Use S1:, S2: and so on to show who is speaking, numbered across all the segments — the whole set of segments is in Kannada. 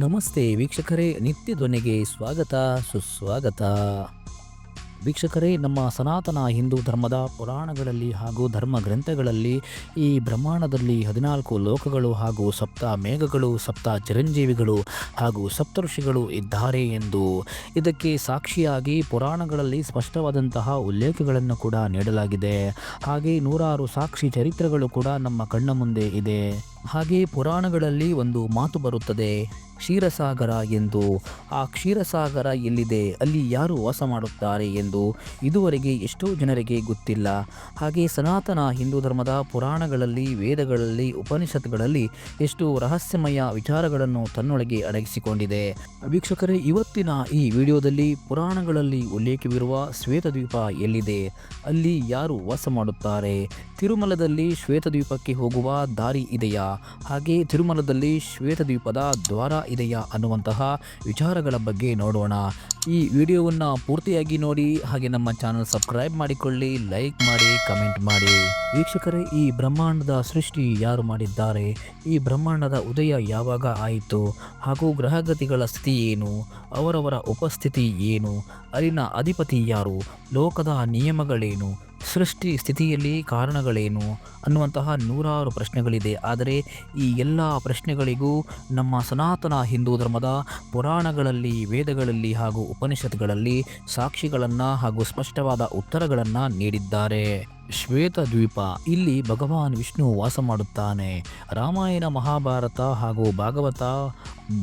S1: ನಮಸ್ತೆ ವೀಕ್ಷಕರೇ, ನಿತ್ಯ ಧ್ವನಿಗೆ ಸ್ವಾಗತ, ಸುಸ್ವಾಗತ. ವೀಕ್ಷಕರೇ, ನಮ್ಮ ಸನಾತನ ಹಿಂದೂ ಧರ್ಮದ ಪುರಾಣಗಳಲ್ಲಿ ಹಾಗೂ ಧರ್ಮ ಗ್ರಂಥಗಳಲ್ಲಿ ಈ ಬ್ರಹ್ಮಾಂಡದಲ್ಲಿ ಹದಿನಾಲ್ಕು ಲೋಕಗಳು ಹಾಗೂ ಸಪ್ತ ಮೇಘಗಳು, ಸಪ್ತ ಚಿರಂಜೀವಿಗಳು ಹಾಗೂ ಸಪ್ತಋಷಿಗಳು ಇದ್ದಾರೆ ಎಂದು ಇದಕ್ಕೆ ಸಾಕ್ಷಿಯಾಗಿ ಪುರಾಣಗಳಲ್ಲಿ ಸ್ಪಷ್ಟವಾದಂತಹ ಉಲ್ಲೇಖಗಳನ್ನು ಕೂಡ ನೀಡಲಾಗಿದೆ. ಹಾಗೆ ನೂರಾರು ಸಾಕ್ಷಿ ಚರಿತ್ರೆಗಳು ಕೂಡ ನಮ್ಮ ಕಣ್ಣ ಮುಂದೆ ಇದೆ. ಹಾಗೆ ಪುರಾಣಗಳಲ್ಲಿ ಒಂದು ಮಾತು ಬರುತ್ತದೆ, ಕ್ಷೀರಸಾಗರ ಎಂದು. ಆ ಕ್ಷೀರಸಾಗರ ಎಲ್ಲಿದೆ, ಅಲ್ಲಿ ಯಾರು ವಾಸ ಮಾಡುತ್ತಾರೆ ಎಂದು ಇದುವರೆಗೆ ಎಷ್ಟೋ ಜನರಿಗೆ ಗೊತ್ತಿಲ್ಲ. ಹಾಗೆ ಸನಾತನ ಹಿಂದೂ ಧರ್ಮದ ಪುರಾಣಗಳಲ್ಲಿ, ವೇದಗಳಲ್ಲಿ, ಉಪನಿಷತ್ಗಳಲ್ಲಿ ಎಷ್ಟು ರಹಸ್ಯಮಯ ವಿಚಾರಗಳನ್ನು ತನ್ನೊಳಗೆ ಅಡಗಿಸಿಕೊಂಡಿದೆ. ವೀಕ್ಷಕರೇ, ಇವತ್ತಿನ ಈ ವಿಡಿಯೋದಲ್ಲಿ ಪುರಾಣಗಳಲ್ಲಿ ಉಲ್ಲೇಖವಿರುವ ಶ್ವೇತದ್ವೀಪ ಎಲ್ಲಿದೆ, ಅಲ್ಲಿ ಯಾರು ವಾಸ ಮಾಡುತ್ತಾರೆ, ತಿರುಮಲದಲ್ಲಿ ಶ್ವೇತದ್ವೀಪಕ್ಕೆ ಹೋಗುವ ದಾರಿ ಇದೆಯಾ ಹಾಗೆ ತಿರುಮಲದಲ್ಲಿ ಶ್ವೇತದ್ವೀಪದ ದ್ವಾರ ಇದೆಯಾ ಅನ್ನುವಂತಹ ವಿಚಾರಗಳ ಬಗ್ಗೆ ನೋಡೋಣ. ಈ ವಿಡಿಯೋವನ್ನು ಪೂರ್ತಿಯಾಗಿ ನೋಡಿ, ಹಾಗೆ ನಮ್ಮ ಚಾನಲ್ ಸಬ್ಸ್ಕ್ರೈಬ್ ಮಾಡಿಕೊಳ್ಳಿ, ಲೈಕ್ ಮಾಡಿ, ಕಮೆಂಟ್ ಮಾಡಿ. ವೀಕ್ಷಕರೇ, ಈ ಬ್ರಹ್ಮಾಂಡದ ಸೃಷ್ಟಿ ಯಾರು ಮಾಡಿದ್ದಾರೆ? ಈ ಬ್ರಹ್ಮಾಂಡದ ಉದಯ ಯಾವಾಗ ಆಯಿತು? ಹಾಗೂ ಗ್ರಹಗತಿಗಳ ಸ್ಥಿತಿ ಏನು? ಅವರವರ ಉಪಸ್ಥಿತಿ ಏನು? ಅಲ್ಲಿನ ಅಧಿಪತಿ ಯಾರು? ಲೋಕದ ನಿಯಮಗಳೇನು? ಸೃಷ್ಟಿ ಸ್ಥಿತಿಯಲ್ಲಿ ಕಾರಣಗಳೇನು ಅನ್ನುವಂತಹ ನೂರಾರು ಪ್ರಶ್ನೆಗಳಿದೆ. ಆದರೆ ಈ ಎಲ್ಲ ಪ್ರಶ್ನೆಗಳಿಗೂ ನಮ್ಮ ಸನಾತನ ಹಿಂದೂ ಧರ್ಮದ ಪುರಾಣಗಳಲ್ಲಿ, ವೇದಗಳಲ್ಲಿ ಹಾಗೂ ಉಪನಿಷತ್ಗಳಲ್ಲಿ ಸಾಕ್ಷಿಗಳನ್ನು ಹಾಗೂ ಸ್ಪಷ್ಟವಾದ ಉತ್ತರಗಳನ್ನು ನೀಡಿದ್ದಾರೆ. ಶ್ವೇತದ್ವೀಪ ಇಲ್ಲಿ ಭಗವಾನ್ ವಿಷ್ಣು ವಾಸ ಮಾಡುತ್ತಾನೆ. ರಾಮಾಯಣ, ಮಹಾಭಾರತ ಹಾಗೂ ಭಾಗವತ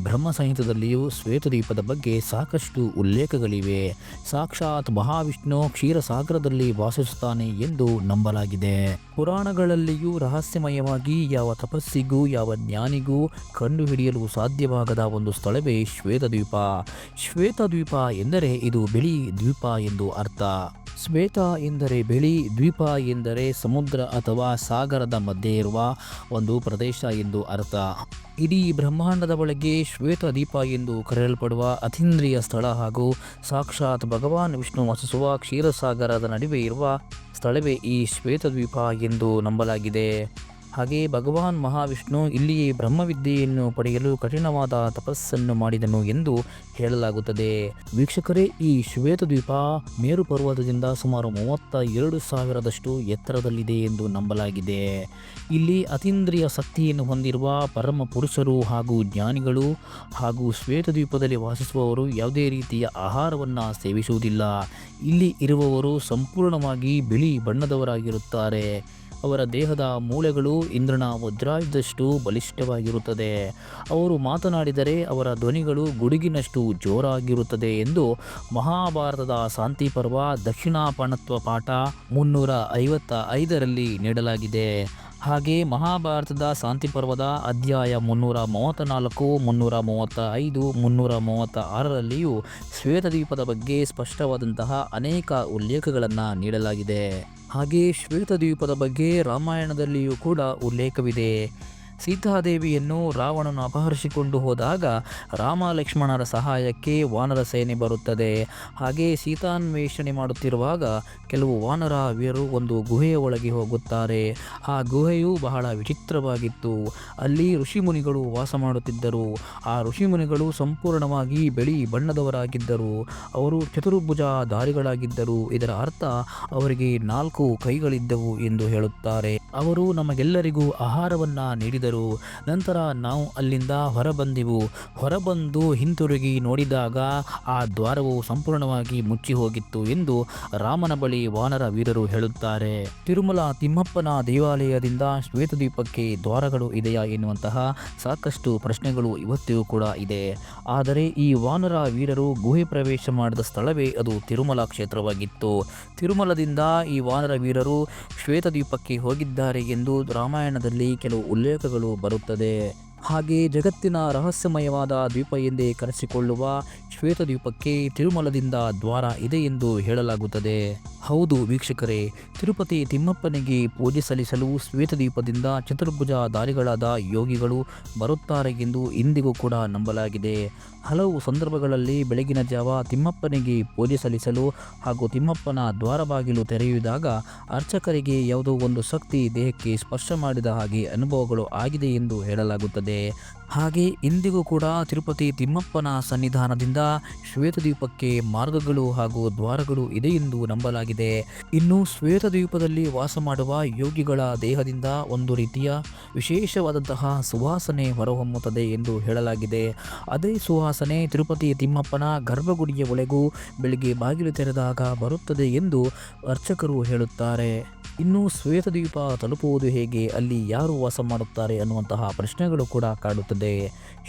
S1: ಬ್ರಹ್ಮ ಸಂಹಿತದಲ್ಲಿಯೂ ಶ್ವೇತದ್ವೀಪದ ಬಗ್ಗೆ ಸಾಕಷ್ಟು ಉಲ್ಲೇಖಗಳಿವೆ. ಸಾಕ್ಷಾತ್ ಮಹಾವಿಷ್ಣು ಕ್ಷೀರಸಾಗರದಲ್ಲಿ ವಾಸಿಸುತ್ತಾನೆ ಎಂದು ನಂಬಲಾಗಿದೆ. ಪುರಾಣಗಳಲ್ಲಿಯೂ ರಹಸ್ಯಮಯವಾಗಿ ಯಾವ ತಪಸ್ಸಿಗೂ, ಯಾವ ಜ್ಞಾನಿಗೂ ಕಂಡುಹಿಡಿಯಲು ಸಾಧ್ಯವಾಗದ ಒಂದು ಸ್ಥಳವೇ ಶ್ವೇತದ್ವೀಪ ಶ್ವೇತದ್ವೀಪ ಎಂದರೆ ಇದು ಬಿಳಿ ದ್ವೀಪ ಎಂದು ಅರ್ಥ. ಶ್ವೇತ ಎಂದರೆ ಬಿಳಿ, ದ್ವೀಪ ಎಂದರೆ ಸಮುದ್ರ ಅಥವಾ ಸಾಗರದ ಮಧ್ಯೆ ಇರುವ ಒಂದು ಪ್ರದೇಶ ಎಂದು ಅರ್ಥ. ಇಡೀ ಬ್ರಹ್ಮಾಂಡದ ಒಳಗೆ ಶ್ವೇತ ದೀಪ ಎಂದು ಕರೆಯಲ್ಪಡುವ ಅತೀಂದ್ರಿಯ ಸ್ಥಳ ಹಾಗೂ ಸಾಕ್ಷಾತ್ ಭಗವಾನ್ ವಿಷ್ಣು ವಾಸಿಸುವ ಕ್ಷೀರಸಾಗರದ ನಡುವೆ ಇರುವ ಸ್ಥಳವೇ ಈ ಶ್ವೇತದ್ವೀಪ ಎಂದು ನಂಬಲಾಗಿದೆ. ಹಾಗೆ ಭಗವಾನ್ ಮಹಾವಿಷ್ಣು ಇಲ್ಲಿಯೇ ಬ್ರಹ್ಮವಿದ್ಯೆಯನ್ನು ಪಡೆಯಲು ಕಠಿಣವಾದ ತಪಸ್ಸನ್ನು ಮಾಡಿದನು ಎಂದು ಹೇಳಲಾಗುತ್ತದೆ. ವೀಕ್ಷಕರೇ, ಈ ಶ್ವೇತದ್ವೀಪ ಮೇರು ಪರ್ವತದಿಂದ ಸುಮಾರು ಮೂವತ್ತ ಎರಡು ಸಾವಿರದಷ್ಟು ಎತ್ತರದಲ್ಲಿದೆ ಎಂದು ನಂಬಲಾಗಿದೆ. ಇಲ್ಲಿ ಅತೀಂದ್ರಿಯ ಶಕ್ತಿಯನ್ನು ಹೊಂದಿರುವ ಪರಮ ಪುರುಷರು ಹಾಗೂ ಜ್ಞಾನಿಗಳು ಹಾಗೂ ಶ್ವೇತದ್ವೀಪದಲ್ಲಿ ವಾಸಿಸುವವರು ಯಾವುದೇ ರೀತಿಯ ಆಹಾರವನ್ನು ಸೇವಿಸುವುದಿಲ್ಲ. ಇಲ್ಲಿ ಇರುವವರು ಸಂಪೂರ್ಣವಾಗಿ ಬಿಳಿ ಬಣ್ಣದವರಾಗಿರುತ್ತಾರೆ. ಅವರ ದೇಹದ ಮೂಳೆಗಳು ಇಂದ್ರನ ವಜ್ರಾಯುಧಷ್ಟು ಬಲಿಷ್ಠವಾಗಿರುತ್ತದೆ. ಅವರು ಮಾತನಾಡಿದರೆ ಅವರ ಧ್ವನಿಗಳು ಗುಡುಗಿನಷ್ಟು ಜೋರಾಗಿರುತ್ತದೆ ಎಂದು ಮಹಾಭಾರತದ ಶಾಂತಿ ಪರ್ವ ದಕ್ಷಿಣಾಪಣತ್ವ ಪಾಠ ಮುನ್ನೂರ ಐವತ್ತ ಐದರಲ್ಲಿ ನೀಡಲಾಗಿದೆ. ಹಾಗೆ ಮಹಾಭಾರತದ ಶಾಂತಿ ಪರ್ವದ ಅಧ್ಯಾಯ ಮುನ್ನೂರ ಮೂವತ್ತ ನಾಲ್ಕು ಮುನ್ನೂರ ಮೂವತ್ತ ಐದು ಮುನ್ನೂರ ಮೂವತ್ತ ಆರರಲ್ಲಿಯೂ ಶ್ವೇತದ್ವೀಪದ ಬಗ್ಗೆ ಸ್ಪಷ್ಟವಾದಂತಹ ಅನೇಕ ಉಲ್ಲೇಖಗಳನ್ನು ನೀಡಲಾಗಿದೆ. ಹಾಗೆ ಶ್ವೇತದ್ವೀಪದ ಬಗ್ಗೆ ರಾಮಾಯಣದಲ್ಲಿಯೂ ಕೂಡ ಉಲ್ಲೇಖವಿದೆ. ಸೀತಾದೇವಿಯನ್ನು ರಾವಣನು ಅಪಹರಿಸಿಕೊಂಡು ಹೋದಾಗ ರಾಮ ಲಕ್ಷ್ಮಣರ ಸಹಾಯಕ್ಕೆ ವಾನರ ಸೇನೆ ಬರುತ್ತದೆ. ಹಾಗೆ ಸೀತಾನ್ವೇಷಣೆ ಮಾಡುತ್ತಿರುವಾಗ ಕೆಲವು ವಾನರ ವೀರರು ಒಂದು ಗುಹೆಯ ಒಳಗೆ ಹೋಗುತ್ತಾರೆ. ಆ ಗುಹೆಯು ಬಹಳ ವಿಚಿತ್ರವಾಗಿತ್ತು. ಅಲ್ಲಿ ಋಷಿಮುನಿಗಳು ವಾಸ ಮಾಡುತ್ತಿದ್ದರು. ಆ ಋಷಿಮುನಿಗಳು ಸಂಪೂರ್ಣವಾಗಿ ಬಿಳಿ ಬಣ್ಣದವರಾಗಿದ್ದರು. ಅವರು ಚತುರ್ಭುಜ ದಾರಿಗಳಾಗಿದ್ದರು. ಇದರ ಅರ್ಥ ಅವರಿಗೆ ನಾಲ್ಕು ಕೈಗಳಿದ್ದವು ಎಂದು ಹೇಳುತ್ತಾರೆ. ಅವರು ನಮಗೆಲ್ಲರಿಗೂ ಆಹಾರವನ್ನು ನೀಡಿದರು. ನಂತರ ನಾವು ಅಲ್ಲಿಂದ ಹೊರಬಂದೆವು. ಹೊರಬಂದು ಹಿಂತಿರುಗಿ ನೋಡಿದಾಗ ಆ ದ್ವಾರವು ಸಂಪೂರ್ಣವಾಗಿ ಮುಚ್ಚಿ ಹೋಗಿತ್ತು ಎಂದು ರಾಮನ ಬಳಿ ವಾನರ ವೀರರು ಹೇಳುತ್ತಾರೆ. ತಿರುಮಲ ತಿಮ್ಮಪ್ಪನ ದೇವಾಲಯದಿಂದ ಶ್ವೇತದ್ವೀಪಕ್ಕೆ ದ್ವಾರಗಳು ಇದೆಯಾ ಎನ್ನುವಂತಹ ಸಾಕಷ್ಟು ಪ್ರಶ್ನೆಗಳು ಇವತ್ತಿಗೂ ಕೂಡ ಇದೆ. ಆದರೆ ಈ ವಾನರ ವೀರರು ಗುಹೆ ಪ್ರವೇಶ ಮಾಡಿದ ಸ್ಥಳವೇ ಅದು ತಿರುಮಲ ಕ್ಷೇತ್ರವಾಗಿತ್ತು. ತಿರುಮಲದಿಂದ ಈ ವಾನರ ವೀರರು ಶ್ವೇತದ್ವೀಪಕ್ಕೆ ಹೋಗಿದ್ದಾರೆ ಎಂದು ರಾಮಾಯಣದಲ್ಲಿ ಕೆಲವು ಉಲ್ಲೇಖಗಳು ಬರುತ್ತದೆ. ಹಾಗೆ ಜಗತ್ತಿನ ರಹಸ್ಯಮಯವಾದ ದ್ವೀಪ ಎಂದೇ ಕರೆಸಿಕೊಳ್ಳುವ ಶ್ವೇತದ್ವೀಪಕ್ಕೆ ತಿರುಮಲದಿಂದ ದ್ವಾರ ಇದೆ ಎಂದು ಹೇಳಲಾಗುತ್ತದೆ. ಹೌದು ವೀಕ್ಷಕರೇ, ತಿರುಪತಿ ತಿಮ್ಮಪ್ಪನಿಗೆ ಪೂಜೆ ಸಲ್ಲಿಸಲು ಶ್ವೇತದೀಪದಿಂದ ಚತುರ್ಭುಜ ದಾರಿಗಳಾದ ಯೋಗಿಗಳು ಬರುತ್ತಾರೆ ಎಂದು ಇಂದಿಗೂ ಕೂಡ ನಂಬಲಾಗಿದೆ. ಹಲವು ಸಂದರ್ಭಗಳಲ್ಲಿ ಬೆಳಗಿನ ಜಾವ ತಿಮ್ಮಪ್ಪನಿಗೆ ಪೂಜೆ ಸಲ್ಲಿಸಲು ಹಾಗೂ ತಿಮ್ಮಪ್ಪನ ದ್ವಾರ ಬಾಗಿಲು ತೆರೆಯುವಾಗ ಅರ್ಚಕರಿಗೆ ಯಾವುದೋ ಒಂದು ಶಕ್ತಿ ದೇಹಕ್ಕೆ ಸ್ಪರ್ಶ ಮಾಡಿದ ಹಾಗೆ ಅನುಭವಗಳು ಆಗಿದೆ ಎಂದು ಹೇಳಲಾಗುತ್ತದೆ. ಹಾಗೆ ಇಂದಿಗೂ ಕೂಡ ತಿರುಪತಿ ತಿಮ್ಮಪ್ಪನ ಸನ್ನಿಧಾನದಿಂದ ಶ್ವೇತದ್ವೀಪಕ್ಕೆ ಮಾರ್ಗಗಳು ಹಾಗೂ ದ್ವಾರಗಳು ಇದೆ ಎಂದು ನಂಬಲಾಗಿದೆ. ಇನ್ನು ಶ್ವೇತದ್ವೀಪದಲ್ಲಿ ವಾಸ ಮಾಡುವ ಯೋಗಿಗಳ ದೇಹದಿಂದ ಒಂದು ರೀತಿಯ ವಿಶೇಷವಾದಂತಹ ಸುವಾಸನೆ ಹೊರಹೊಮ್ಮುತ್ತದೆ ಎಂದು ಹೇಳಲಾಗಿದೆ. ಅದೇ ಸುವಾಸನೆ ತಿರುಪತಿ ತಿಮ್ಮಪ್ಪನ ಗರ್ಭಗುಡಿಯ ಒಳಗೂ ಬೆಳಿಗ್ಗೆ ಬಾಗಿಲು ತೆರೆದಾಗ ಬರುತ್ತದೆ ಎಂದು ಅರ್ಚಕರು ಹೇಳುತ್ತಾರೆ. ಇನ್ನು ಶ್ವೇತದ್ವೀಪ ತಲುಪುವುದು ಹೇಗೆ, ಅಲ್ಲಿ ಯಾರು ವಾಸ ಮಾಡುತ್ತಾರೆ ಅನ್ನುವಂತಹ ಪ್ರಶ್ನೆಗಳು ಕೂಡ ಕಾಡುತ್ತದೆ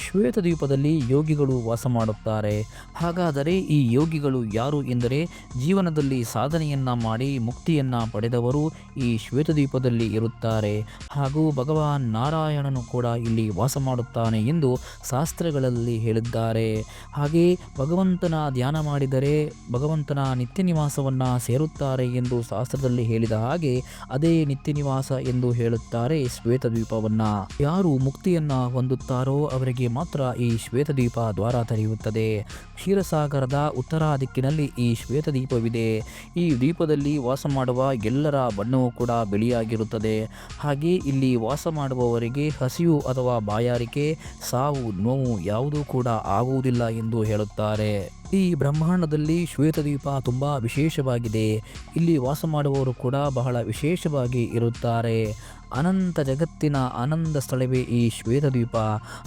S1: ಶ್ವೇತದ್ವೀಪದಲ್ಲಿ ಯೋಗಿಗಳು ವಾಸ ಮಾಡುತ್ತಾರೆ. ಹಾಗಾದರೆ ಈ ಯೋಗಿಗಳು ಯಾರು ಎಂದರೆ ಜೀವನದಲ್ಲಿ ಸಾಧನೆಯನ್ನ ಮಾಡಿ ಮುಕ್ತಿಯನ್ನ ಪಡೆದವರು ಈ ಶ್ವೇತದ್ವೀಪದಲ್ಲಿ ಇರುತ್ತಾರೆ. ಹಾಗೂ ಭಗವಾನ್ ನಾರಾಯಣನು ಕೂಡ ಇಲ್ಲಿ ವಾಸ ಮಾಡುತ್ತಾನೆ ಎಂದು ಶಾಸ್ತ್ರಗಳಲ್ಲಿ ಹೇಳಿದ್ದಾರೆ. ಹಾಗೆ ಭಗವಂತನ ಧ್ಯಾನ ಮಾಡಿದರೆ ಭಗವಂತನ ನಿತ್ಯ ನಿವಾಸವನ್ನ ಸೇರುತ್ತಾರೆ ಎಂದು ಶಾಸ್ತ್ರದಲ್ಲಿ ಹೇಳಿದ ಹಾಗೆ ಅದೇ ನಿತ್ಯ ನಿವಾಸ ಎಂದು ಹೇಳುತ್ತಾರೆ ಶ್ವೇತದ್ವೀಪವನ್ನ. ಯಾರು ಮುಕ್ತಿಯನ್ನ ಹೊಂದುತ್ತಾರೋ ಅವರಿಗೆ ಮಾತ್ರ ಈ ಶ್ವೇತದೀಪ ದ್ವಾರ ತೆರೆಯುತ್ತದೆ. ಕ್ಷೀರಸಾಗರದ ಉತ್ತರ ದಿಕ್ಕಿನಲ್ಲಿ ಈ ಶ್ವೇತದೀಪವಿದೆ. ಈ ದ್ವೀಪದಲ್ಲಿ ವಾಸ ಮಾಡುವ ಎಲ್ಲರ ಬಣ್ಣವೂ ಕೂಡ ಬಿಳಿಯಾಗಿರುತ್ತದೆ. ಹಾಗೆ ಇಲ್ಲಿ ವಾಸ ಮಾಡುವವರಿಗೆ ಹಸಿವು ಅಥವಾ ಬಾಯಾರಿಕೆ, ಸಾವು, ನೋವು ಯಾವುದೂ ಕೂಡ ಆಗುವುದಿಲ್ಲ ಎಂದು ಹೇಳುತ್ತಾರೆ. ಈ ಬ್ರಹ್ಮಾಂಡದಲ್ಲಿ ಶ್ವೇತದ್ವೀಪ ತುಂಬ ವಿಶೇಷವಾಗಿದೆ. ಇಲ್ಲಿ ವಾಸ ಮಾಡುವವರು ಕೂಡ ಬಹಳ ವಿಶೇಷವಾಗಿ ಇರುತ್ತಾರೆ. ಅನಂತ ಜಗತ್ತಿನ ಆನಂದ ಸ್ಥಳವೇ ಈ ಶ್ವೇತದ್ವೀಪ.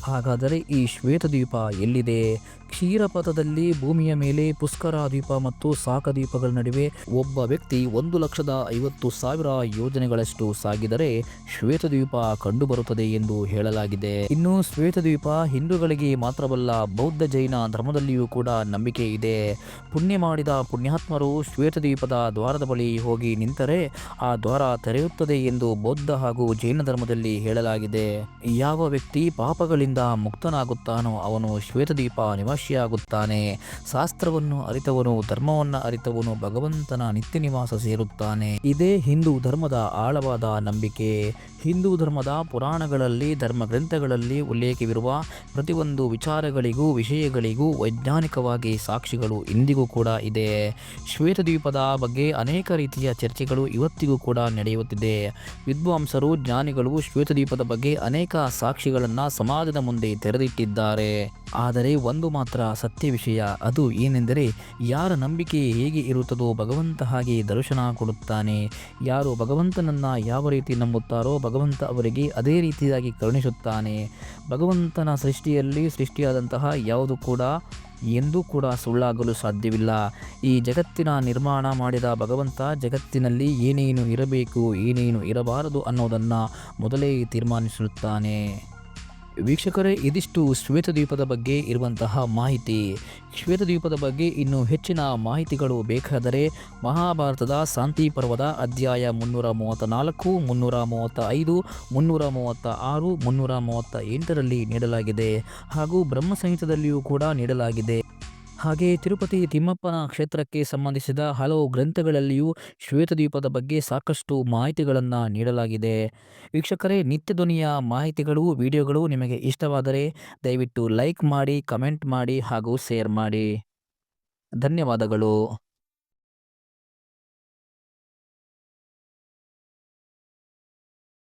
S1: ಹಾಗಾದರೆ ಈ ಶ್ವೇತದ್ವೀಪ ಎಲ್ಲಿದೆ? ಕ್ಷೀರಪಥದಲ್ಲಿ ಭೂಮಿಯ ಮೇಲೆ ಪುಷ್ಕರ ದ್ವೀಪ ಮತ್ತು ಸಾಕದ್ವೀಪಗಳ ನಡುವೆ ಒಬ್ಬ ವ್ಯಕ್ತಿ ಒಂದು ಲಕ್ಷದ ಐವತ್ತು ಸಾವಿರ ಯೋಜನೆಗಳಷ್ಟು ಸಾಗಿದರೆ ಶ್ವೇತದ್ವೀಪ ಕಂಡುಬರುತ್ತದೆ ಎಂದು ಹೇಳಲಾಗಿದೆ. ಇನ್ನು ಶ್ವೇತದ್ವೀಪ ಹಿಂದೂಗಳಿಗೆ ಮಾತ್ರವಲ್ಲ, ಬೌದ್ಧ ಜೈನ ಧರ್ಮದಲ್ಲಿಯೂ ಕೂಡ ನಂಬಿಕೆ ಇದೆ. ಪುಣ್ಯ ಮಾಡಿದ ಪುಣ್ಯಾತ್ಮರು ಶ್ವೇತದ್ವೀಪದ ದ್ವಾರದ ಬಳಿ ಹೋಗಿ ನಿಂತರೆ ಆ ದ್ವಾರ ತೆರೆಯುತ್ತದೆ ಎಂದು ಬೌದ್ಧ ಹಾಗೂ ಜೈನ ಧರ್ಮದಲ್ಲಿ ಹೇಳಲಾಗಿದೆ. ಯಾವ ವ್ಯಕ್ತಿ ಪಾಪಗಳಿಂದ ಮುಕ್ತನಾಗುತ್ತಾನೋ ಅವನು ಶ್ವೇತದೀಪ ನಿವಾಸಿಯಾಗುತ್ತಾನೆ. ಶಾಸ್ತ್ರವನ್ನು ಅರಿತವನು, ಧರ್ಮವನ್ನು ಅರಿತವನು, ಭಗವಂತನ ನಿತ್ಯ ನಿವಾಸ ಸೇರುತ್ತಾನೆ. ಇದೇ ಹಿಂದೂ ಧರ್ಮದ ಆಳವಾದ ನಂಬಿಕೆ. ಹಿಂದೂ ಧರ್ಮದ ಪುರಾಣಗಳಲ್ಲಿ ಧರ್ಮ ಗ್ರಂಥಗಳಲ್ಲಿ ಉಲ್ಲೇಖವಿರುವ ಪ್ರತಿಯೊಂದು ವಿಚಾರಗಳಿಗೂ, ವಿಷಯಗಳಿಗೂ ವೈಜ್ಞಾನಿಕವಾಗಿ ಸಾಕ್ಷಿಗಳು ಇಂದಿಗೂ ಕೂಡ ಇದೆ. ಶ್ವೇತದ್ವೀಪದ ಬಗ್ಗೆ ಅನೇಕ ರೀತಿಯ ಚರ್ಚೆಗಳು ಇವತ್ತಿಗೂ ಕೂಡ ನಡೆಯುತ್ತಿದೆ. ವಿದ್ವಾಂಸರು ಜ್ಞಾನಿಗಳು ಶ್ವೇತದೀಪದ ಬಗ್ಗೆ ಅನೇಕ ಸಾಕ್ಷಿಗಳನ್ನು ಸಮಾಜದ ಮುಂದೆ ತೆರೆದಿಟ್ಟಿದ್ದಾರೆ. ಆದರೆ ಒಂದು ಮಾತ್ರ ಸತ್ಯ ವಿಷಯ, ಅದು ಏನೆಂದರೆ ಯಾರ ನಂಬಿಕೆ ಹೇಗೆ ಇರುತ್ತದೋ ಭಗವಂತ ಹಾಗೆ ದರ್ಶನ ಕೊಡುತ್ತಾನೆ. ಯಾರು ಭಗವಂತನನ್ನ ಯಾವ ರೀತಿ ನಂಬುತ್ತಾರೋ ಭಗವಂತ ಅವರಿಗೆ ಅದೇ ರೀತಿಯಾಗಿ ಕರುಣಿಸುತ್ತಾನೆ. ಭಗವಂತನ ಸೃಷ್ಟಿಯಲ್ಲಿ ಸೃಷ್ಟಿಯಾದಂತಹ ಯಾವುದು ಕೂಡ ಎಂದೂ ಕೂಡ ಸುಳ್ಳಾಗಲು ಸಾಧ್ಯವಿಲ್ಲ. ಈ ಜಗತ್ತಿನ ನಿರ್ಮಾಣ ಮಾಡಿದ ಭಗವಂತ ಜಗತ್ತಿನಲ್ಲಿ ಏನೇನು ಇರಬೇಕು, ಏನೇನು ಇರಬಾರದು ಅನ್ನೋದನ್ನು ಮೊದಲೇ ತೀರ್ಮಾನಿಸುತ್ತಾನೆ. ವೀಕ್ಷಕರೇ, ಇದಿಷ್ಟು ಶ್ವೇತದ್ವೀಪದ ಬಗ್ಗೆ ಇರುವಂತಹ ಮಾಹಿತಿ. ಶ್ವೇತದ್ವೀಪದ ಬಗ್ಗೆ ಇನ್ನೂ ಹೆಚ್ಚಿನ ಮಾಹಿತಿಗಳು ಬೇಕಾದರೆ ಮಹಾಭಾರತದ ಶಾಂತಿ ಪರ್ವದ ಅಧ್ಯಾಯ ಮುನ್ನೂರ ಮೂವತ್ತ ನಾಲ್ಕು ಮುನ್ನೂರ ಮೂವತ್ತ ಐದು ಮುನ್ನೂರ ಮೂವತ್ತ ಆರು ಮುನ್ನೂರ ಮೂವತ್ತ ಎಂಟರಲ್ಲಿ ನೀಡಲಾಗಿದೆ ಹಾಗೂ ಬ್ರಹ್ಮ ಸಂಹಿತದಲ್ಲಿಯೂ ಕೂಡ ನೀಡಲಾಗಿದೆ. ಹಾಗೆ ತಿರುಪತಿ ತಿಮ್ಮಪ್ಪನ ಕ್ಷೇತ್ರಕ್ಕೆ ಸಂಬಂಧಿಸಿದ ಹಲವು ಗ್ರಂಥಗಳಲ್ಲಿಯೂ ಶ್ವೇತದ್ವೀಪದ ಬಗ್ಗೆ ಸಾಕಷ್ಟು ಮಾಹಿತಿಗಳನ್ನು ನೀಡಲಾಗಿದೆ. ವೀಕ್ಷಕರೇ, ನಿತ್ಯ ಧ್ವನಿಯ ಮಾಹಿತಿಗಳು, ವಿಡಿಯೋಗಳು ನಿಮಗೆ ಇಷ್ಟವಾದರೆ ದಯವಿಟ್ಟು ಲೈಕ್ ಮಾಡಿ, ಕಮೆಂಟ್ ಮಾಡಿ ಹಾಗೂ ಶೇರ್ ಮಾಡಿ. ಧನ್ಯವಾದಗಳು.